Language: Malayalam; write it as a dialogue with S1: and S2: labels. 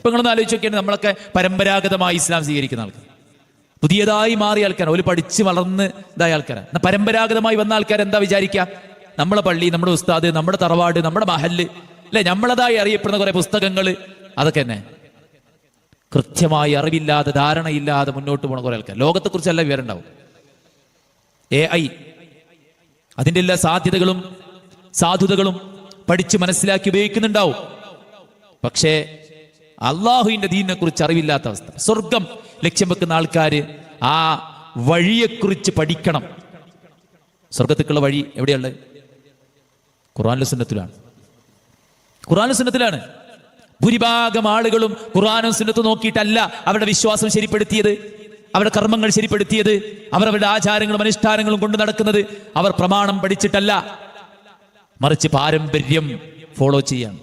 S1: ഇപ്പൊ നിങ്ങളൊന്ന് ആലോചിച്ച് നോക്കിയാൽ നമ്മളൊക്കെ പരമ്പരാഗതമായി ഇസ്ലാം സ്വീകരിക്കുന്ന ആൾക്കാർ. പുതിയതായി മാറിയ ആൾക്കാരാണ്. ഒരു പഠിച്ച് വളർന്ന് ഇതായ ആൾക്കാരാണ്. എന്നാൽ പരമ്പരാഗതമായി വന്ന ആൾക്കാർ എന്താ വിചാരിക്കുക നമ്മളെ പള്ളി നമ്മുടെ ഉസ്താദ് നമ്മുടെ തറവാട് നമ്മുടെ മഹൽ അല്ലെ? നമ്മളതായി അറിയപ്പെടുന്ന കുറെ പുസ്തകങ്ങൾ അതൊക്കെ തന്നെ. കൃത്യമായി അറിവില്ലാതെ ധാരണയില്ലാതെ മുന്നോട്ട് പോണ കുറെ ആൾക്കാർ. ലോകത്തെക്കുറിച്ചല്ല വിവരം ഉണ്ടാവും എ ഐ അതിന്റെ എല്ലാ സാധ്യതകളും സാധുതകളും പഠിച്ച് മനസ്സിലാക്കി ഉപയോഗിക്കുന്നുണ്ടാവും. പക്ഷേ അള്ളാഹുവിന്റെ ദീനിനെ കുറിച്ച് അറിവില്ലാത്ത അവസ്ഥ. സ്വർഗം ലക്ഷ്യം വെക്കുന്ന ആൾക്കാർ ആ വഴിയെക്കുറിച്ച് പഠിക്കണം. സ്വർഗത്തേക്കുള്ള വഴി എവിടെയുള്ളത്? ഖുർആാനിലെ സുന്നത്തിലാണ്. ഖുർആാനും സുന്നത്തിലാണ്. ഭൂരിഭാഗം ആളുകളും ഖുറാനും സുന്നത്തും നോക്കിയിട്ടല്ല അവരുടെ വിശ്വാസം ശരിപ്പെടുത്തിയത് അവരുടെ കർമ്മങ്ങൾ ശരിപ്പെടുത്തിയത് അവർ അവരുടെ ആചാരങ്ങളും അനുഷ്ഠാനങ്ങളും കൊണ്ട് നടക്കുന്നത്. അവർ പ്രമാണം പഠിച്ചിട്ടല്ല. മറിച്ച് പാരമ്പര്യം ഫോളോ ചെയ്യാണ്.